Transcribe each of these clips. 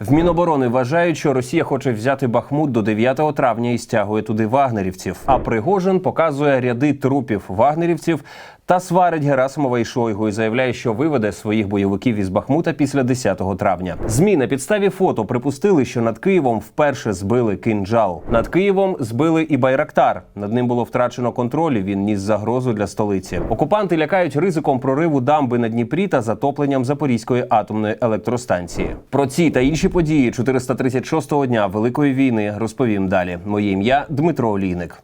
В Міноборони вважають, що Росія хоче взяти Бахмут до 9 травня і стягує туди вагнерівців. А Пригожин показує ряди трупів вагнерівців та сварить Герасимова і Шойгу і заявляє, що виведе своїх бойовиків із Бахмута після 10 травня. Змі на підставі фото припустили, що над Києвом вперше збили кинджал. Над Києвом збили і Байрактар. Над ним було втрачено контроль. і Він ніс загрозу для столиці. Окупанти лякають ризиком прориву дамби на Дніпрі та затопленням Запорізької атомної електростанції. Про ці та інші події 436-го дня Великої війни розповім далі. Моє ім'я Дмитро Олійник.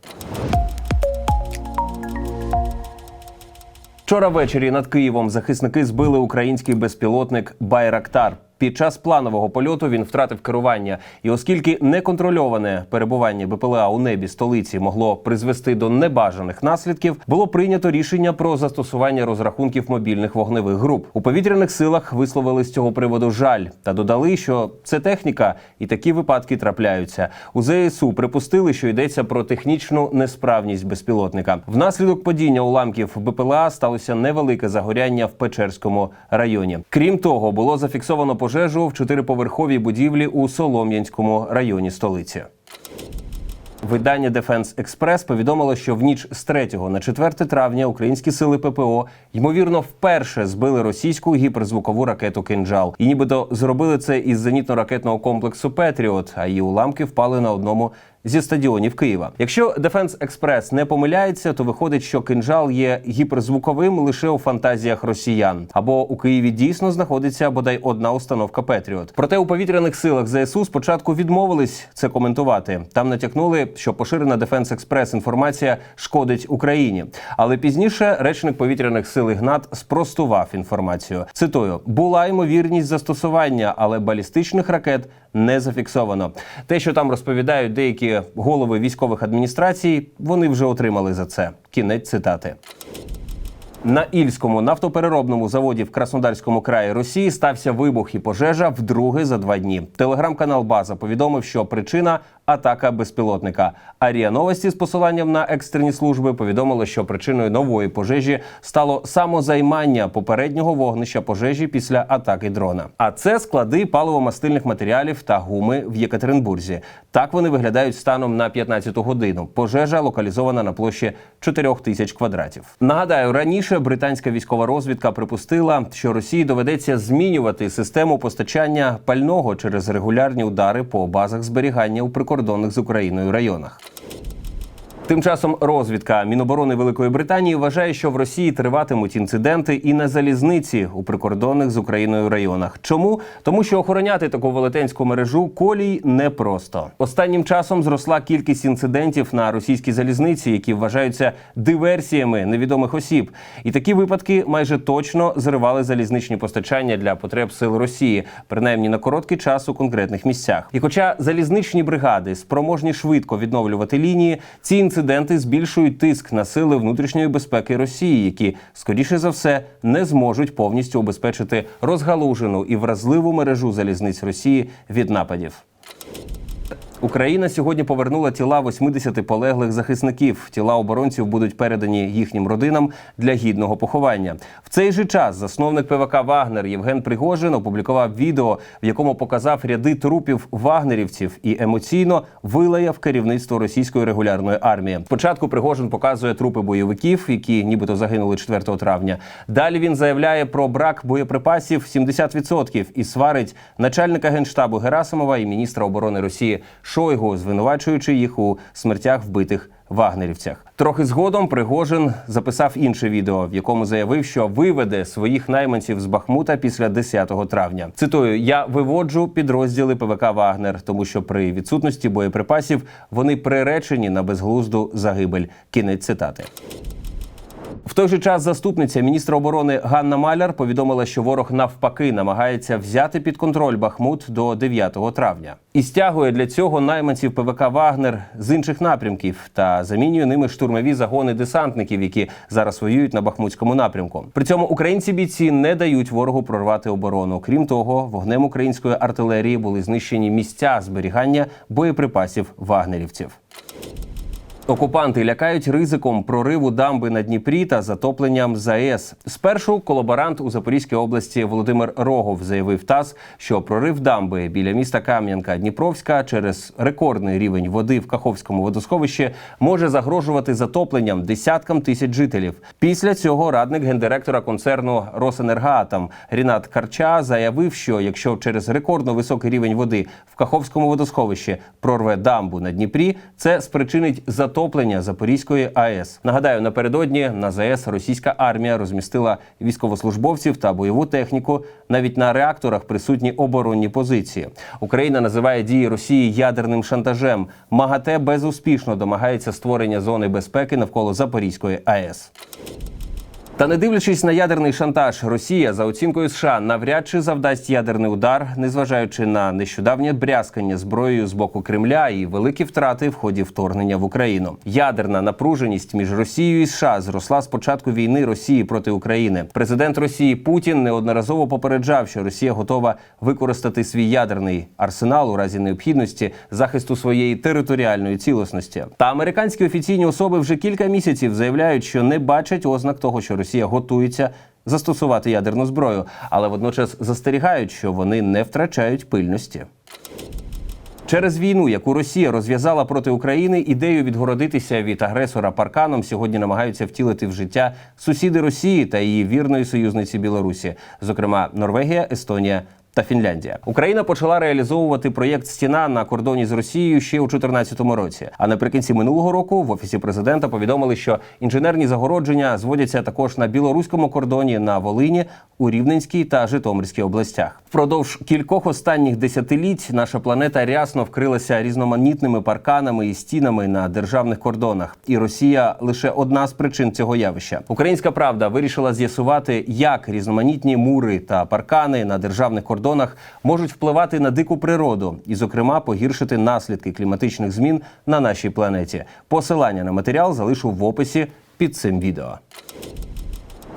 Вчора ввечері над Києвом захисники збили український безпілотник Байрактар. Під час планового польоту він втратив керування, і оскільки неконтрольоване перебування БПЛА у небі столиці могло призвести до небажаних наслідків, було прийнято рішення про застосування розрахунків мобільних вогневих груп. У повітряних силах висловили з цього приводу жаль та додали, що це техніка, і такі випадки трапляються. У ЗСУ припустили, що йдеться про технічну несправність безпілотника. Внаслідок падіння уламків БПЛА сталося невелике загоряння в Печерському районі. Крім того, було зафіксовано пожежу в чотириповерховій будівлі у Солом'янському районі столиці. Видання Дефенс Експрес повідомило, що в ніч з 3 на 4 травня українські сили ППО ймовірно вперше збили російську гіперзвукову ракету «Кинджал». І нібито зробили це із зенітно-ракетного комплексу Петріот, а її уламки впали на одному зі стадіонів Києва. Якщо Defense Express не помиляється, то виходить, що кинджал є гіперзвуковим лише у фантазіях росіян. Або у Києві дійсно знаходиться бодай одна установка Петріот. Проте у повітряних силах ЗСУ спочатку відмовились це коментувати. Там натякнули, що поширена Defense Express інформація шкодить Україні. Але пізніше речник повітряних сил Ігнат спростував інформацію. Цитую: була ймовірність застосування, але балістичних ракет не зафіксовано. Те, що там розповідають деякі голови військових адміністрацій, вони вже отримали за це. Кінець цитати. На Ільському нафтопереробному заводі в Краснодарському краї Росії стався вибух і пожежа вдруге за два дні. Телеграм-канал База повідомив, що причина атака безпілотника. Арія Новості з посиланням на екстрені служби повідомили, що причиною нової пожежі стало самозаймання попереднього вогнища пожежі після атаки дрона. А це склади паливомастильних матеріалів та гуми в Єкатеринбурзі. Так вони виглядають станом на 15-ту годину. Пожежа локалізована на площі 4 тисяч квадратів. Нагадаю, раніше британська військова розвідка припустила, що Росії доведеться змінювати систему постачання пального через регулярні удари по базах зберігання у прикордонних з Україною районах. Тим часом розвідка Міноборони Великої Британії вважає, що в Росії триватимуть інциденти і на залізниці у прикордонних з Україною районах. Чому? Тому що охороняти таку велетенську мережу колій непросто. Останнім часом зросла кількість інцидентів на російській залізниці, які вважаються диверсіями невідомих осіб. І такі випадки майже точно зривали залізничні постачання для потреб сил Росії, принаймні на короткий час у конкретних місцях. І хоча залізничні бригади спроможні швидко відновлювати лінії, ці інциденти збільшують тиск на сили внутрішньої безпеки Росії, які скоріше за все не зможуть повністю обезпечити розгалужену і вразливу мережу залізниць Росії від нападів. Україна сьогодні повернула тіла 80 полеглих захисників. Тіла оборонців будуть передані їхнім родинам для гідного поховання. В цей же час засновник ПВК Вагнер Євген Пригожин опублікував відео, в якому показав ряди трупів вагнерівців і емоційно вилаяв керівництво російської регулярної армії. Спочатку Пригожин показує трупи бойовиків, які нібито загинули 4 травня. Далі він заявляє про брак боєприпасів 70% і сварить начальника генштабу Герасимова і міністра оборони Росії Шойгу, звинувачуючи їх у смертях вбитих вагнерівцях. Трохи згодом Пригожин записав інше відео, в якому заявив, що виведе своїх найманців з Бахмута після 10 травня. Цитую: я виводжу підрозділи ПВК Вагнер, тому що при відсутності боєприпасів вони приречені на безглузду загибель. Кінець цитати. В той же час заступниця міністра оборони Ганна Маляр повідомила, що ворог навпаки намагається взяти під контроль Бахмут до 9 травня і стягує для цього найманців ПВК Вагнер з інших напрямків та замінює ними штурмові загони десантників, які зараз воюють на Бахмутському напрямку. При цьому українці бійці не дають ворогу прорвати оборону. Крім того, вогнем української артилерії були знищені місця зберігання боєприпасів вагнерівців. Окупанти лякають ризиком прориву дамби на Дніпрі та затопленням ЗАЕС. Спершу колаборант у Запорізькій області Володимир Рогов заявив ТАСС, що прорив дамби біля міста Кам'янка Дніпровська через рекордний рівень води в Каховському водосховищі може загрожувати затопленням десяткам тисяч жителів. Після цього радник гендиректора концерну Росенергоатом Рінат Карча заявив, що якщо через рекордно високий рівень води в Каховському водосховищі прорве дамбу на Дніпрі, це спричинить затоплення Запорізької АЕС. Нагадаю, напередодні на ЗАЕС російська армія розмістила військовослужбовців та бойову техніку. Навіть на реакторах присутні оборонні позиції. Україна називає дії Росії ядерним шантажем. МАГАТЕ безуспішно домагається створення зони безпеки навколо Запорізької АЕС. Та не дивлячись на ядерний шантаж, Росія за оцінкою США навряд чи завдасть ядерний удар, незважаючи на нещодавнє брязкання зброєю з боку Кремля і великі втрати в ході вторгнення в Україну. Ядерна напруженість між Росією і США зросла з початку війни Росії проти України. Президент Росії Путін неодноразово попереджав, що Росія готова використати свій ядерний арсенал у разі необхідності захисту своєї територіальної цілісності. Та американські офіційні особи вже кілька місяців заявляють, що не бачать ознак того, що Росія готується застосувати ядерну зброю, але водночас застерігають, що вони не втрачають пильності. Через війну, яку Росія розв'язала проти України, ідею відгородитися від агресора парканом сьогодні намагаються втілити в життя сусіди Росії та її вірної союзниці Білорусі, зокрема Норвегія, Естонія. Та Фінляндія Україна почала реалізовувати проєкт Стіна на кордоні з Росією ще у 2014 році. А наприкінці минулого року в офісі президента повідомили, що інженерні загородження зводяться також на білоруському кордоні на Волині, у Рівненській та Житомирській областях. Впродовж кількох останніх десятиліть наша планета рясно вкрилася різноманітними парканами і стінами на державних кордонах. І Росія лише одна з причин цього явища. Українська правда вирішила з'ясувати, як різноманітні мури та паркани на державних кордонах можуть впливати на дику природу і, зокрема, погіршити наслідки кліматичних змін на нашій планеті. Посилання на матеріал залишу в описі під цим відео.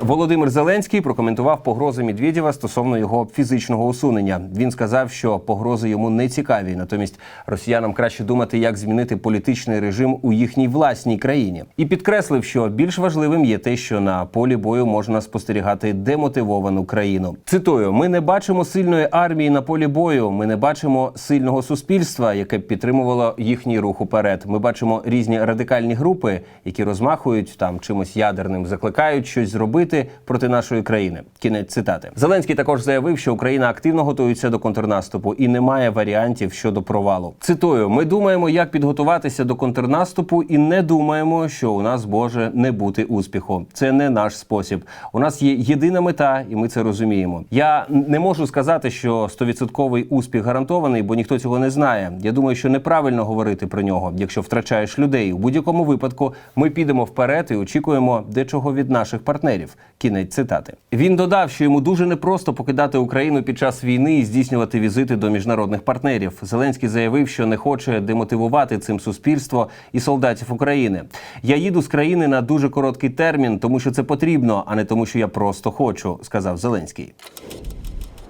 Володимир Зеленський прокоментував погрози Медведєва стосовно його фізичного усунення. Він сказав, що погрози йому не цікаві. Натомість росіянам краще думати, як змінити політичний режим у їхній власній країні, і підкреслив, що більш важливим є те, що на полі бою можна спостерігати демотивовану країну. Цитую: ми не бачимо сильної армії на полі бою. Ми не бачимо сильного суспільства, яке б підтримувало їхній рух уперед. Ми бачимо різні радикальні групи, які розмахують там чимось ядерним, закликають щось зробити проти нашої країни. Кінець цитати. Зеленський також заявив, що Україна активно готується до контрнаступу і немає варіантів щодо провалу. Цитую: ми думаємо, як підготуватися до контрнаступу, і не думаємо, що у нас може не бути успіху. Це не наш спосіб. У нас є єдина мета, і ми це розуміємо. Я не можу сказати, що стовідсотковий успіх гарантований, бо ніхто цього не знає. Я думаю, що неправильно говорити про нього, якщо втрачаєш людей. У будь-якому випадку ми підемо вперед і очікуємо дечого від наших партнерів. Кінець цитати. Він додав, що йому дуже непросто покидати Україну під час війни і здійснювати візити до міжнародних партнерів. Зеленський заявив, що не хоче демотивувати цим суспільство і солдатів України. Я їду з країни на дуже короткий термін, тому що це потрібно, а не тому, що я просто хочу, сказав Зеленський.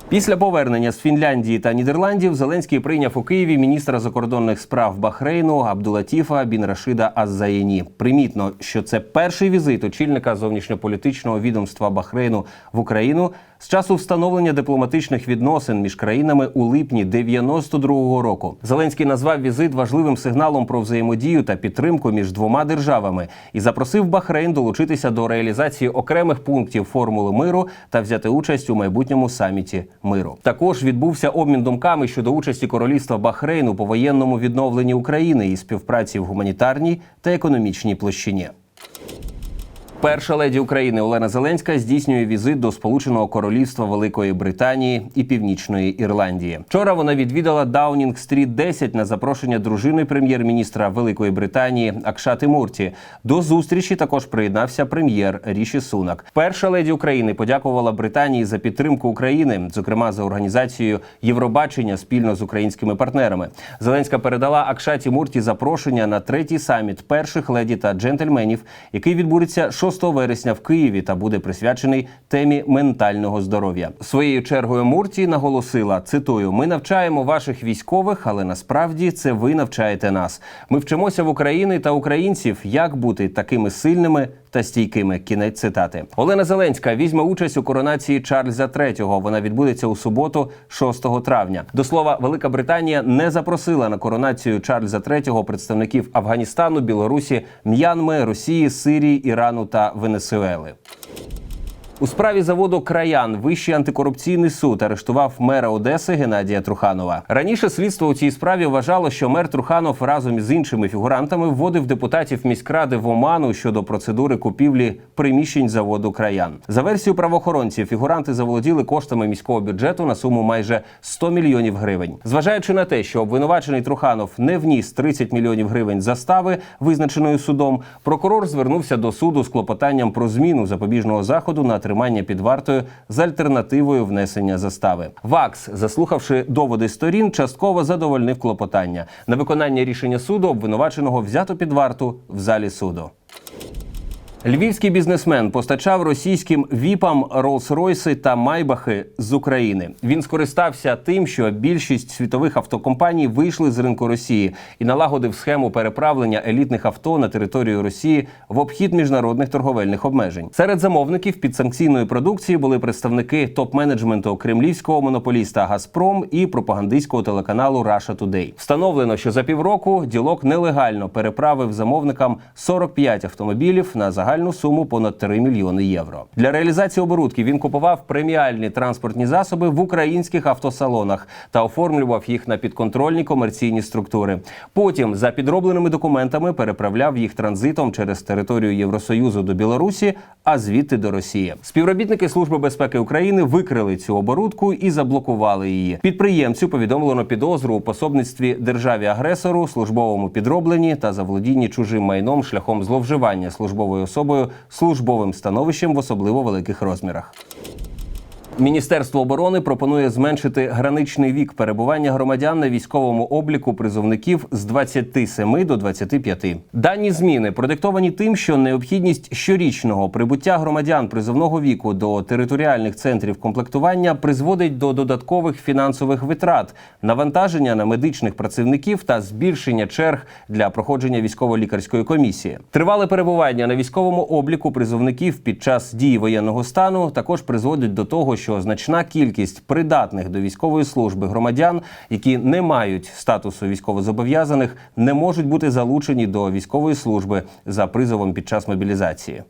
Після повернення з Фінляндії та Нідерландів Зеленський прийняв у Києві міністра закордонних справ Бахрейну Абдулатіфа Бін Рашида Аззаєні. Примітно, що це перший візит очільника зовнішньополітичного відомства Бахрейну в Україну з часу встановлення дипломатичних відносин між країнами у липні 92-го року. Зеленський назвав візит важливим сигналом про взаємодію та підтримку між двома державами і запросив Бахрейн долучитися до реалізації окремих пунктів формули миру та взяти участь у майбутньому саміті миру. Також відбувся обмін думками щодо участі королівства Бахрейн у повоєнному відновленні України і співпраці в гуманітарній та економічній площині. Перша леді України Олена Зеленська здійснює візит до Сполученого Королівства Великої Британії і Північної Ірландії. Вчора вона відвідала Даунінг Стріт 10 на запрошення дружини прем'єр-міністра Великої Британії Акшати Мурті. До зустрічі також приєднався прем'єр Ріші Сунак. Перша леді України подякувала Британії за підтримку України, зокрема за організацією Євробачення спільно з українськими партнерами. Зеленська передала Акшаті Мурті запрошення на третій саміт перших леді та джентльменів, який відбудеться 6 6 вересня в Києві та буде присвячений темі ментального здоров'я. Своєю чергою Мурті наголосила: цитую: ми навчаємо ваших військових, але насправді це ви навчаєте нас. Ми вчимося в України та українців, як бути такими сильними та стійкими. Кінець цитати. Олена Зеленська візьме участь у коронації Чарльза III. Вона відбудеться у суботу, 6 травня. До слова, Велика Британія не запросила на коронацію Чарльза III представників Афганістану, Білорусі, М'янми, Росії, Сирії, Ірану та Венесуели. У справі заводу Краян Вищий антикорупційний суд арештував мера Одеси Геннадія Труханова. Раніше слідство у цій справі вважало, що мер Труханов разом із іншими фігурантами вводив депутатів міськради в оману щодо процедури купівлі приміщень заводу Краян. За версією правоохоронців, фігуранти заволоділи коштами міського бюджету на суму майже 100 мільйонів гривень. Зважаючи на те, що обвинувачений Труханов не вніс 30 мільйонів гривень застави, визначеної судом, прокурор звернувся до суду з клопотанням про зміну запобіжного заходу на тримання під вартою з альтернативою внесення застави. ВАКС, заслухавши доводи сторін, частково задовольнив клопотання. На виконання рішення суду обвинуваченого взято під варту в залі суду. Львівський бізнесмен постачав російським віпам Роллс-Ройси та Майбахи з України. Він скористався тим, що більшість світових автокомпаній вийшли з ринку Росії і налагодив схему переправлення елітних авто на територію Росії в обхід міжнародних торговельних обмежень. Серед замовників підсанкційної продукції були представники топ-менеджменту кремлівського монополіста Газпром і пропагандистського телеканалу Russia Today. Встановлено, що за півроку ділок нелегально переправив замовникам 45 автомобілів на загальну суму понад 3 мільйони євро. Для реалізації оборудки він купував преміальні транспортні засоби в українських автосалонах та оформлював їх на підконтрольні комерційні структури. Потім за підробленими документами переправляв їх транзитом через територію Євросоюзу до Білорусі, а звідти до Росії. Співробітники Служби безпеки України викрили цю оборудку і заблокували її. Підприємцю повідомлено підозру у пособництві державі агресору, службовому підробленні та заволодінні чужим майном шляхом зловживання службовою особою службовим становищем в особливо великих розмірах. Міністерство оборони пропонує зменшити граничний вік перебування громадян на військовому обліку призовників з 27 до 25. Дані зміни продиктовані тим, що необхідність щорічного прибуття громадян призовного віку до територіальних центрів комплектування призводить до додаткових фінансових витрат, навантаження на медичних працівників та збільшення черг для проходження військово-лікарської комісії. Тривале перебування на військовому обліку призовників під час дії воєнного стану також призводить до того, що значна кількість придатних до військової служби громадян, які не мають статусу військовозобов'язаних, не можуть бути залучені до військової служби за призовом під час мобілізації.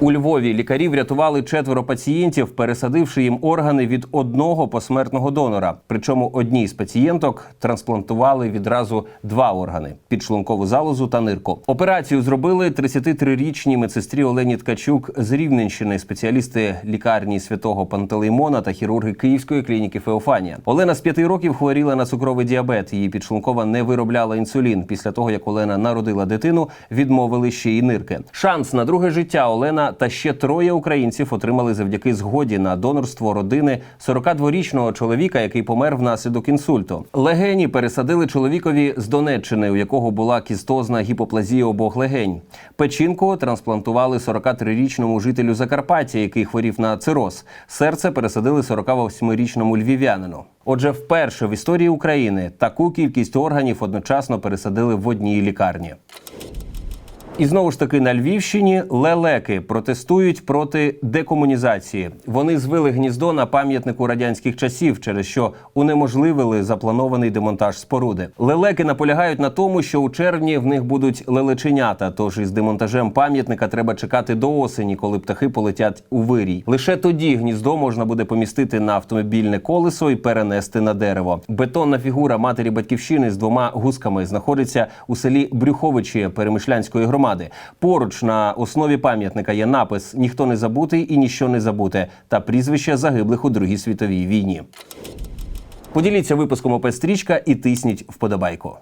У Львові лікарі врятували четверо пацієнтів, пересадивши їм органи від одного посмертного донора. Причому одній з пацієнток трансплантували відразу два органи підшлункову залозу та нирку. Операцію зробили 33-річній медсестрі Олені Ткачук з Рівненщини, спеціалісти лікарні святого Пантелеймона та хірурги Київської клініки Феофанія. Олена з п'яти років хворіла на цукровий діабет. Її підшлункова не виробляла інсулін. Після того як Олена народила дитину, відмовили ще й нирки. Шанс на друге життя Олена та ще троє українців отримали завдяки згоді на донорство родини 42-річного чоловіка, який помер внаслідок інсульту. Легені пересадили чоловікові з Донеччини, у якого була кістозна гіпоплазія обох легень. Печінку трансплантували 43-річному жителю Закарпаття, який хворів на цироз. Серце пересадили 48-річному львів'янину. Отже, вперше в історії України таку кількість органів одночасно пересадили в одній лікарні. І знову ж таки на Львівщині лелеки протестують проти декомунізації. Вони звили гніздо на пам'ятнику радянських часів, через що унеможливили запланований демонтаж споруди. Лелеки наполягають на тому, що у червні в них будуть лелеченята. Тож із демонтажем пам'ятника треба чекати до осені, коли птахи полетять у вирій. Лише тоді гніздо можна буде помістити на автомобільне колесо і перенести на дерево. Бетонна фігура матері батьківщини з двома гусками знаходиться у селі Брюховичі Перемишлянської громади. Поруч на основі пам'ятника є напис Ніхто не забутий і ніщо не забуте та прізвище загиблих у Другій світовій війні. Поділіться випуском ОП «Стрічка» і тисніть вподобайку.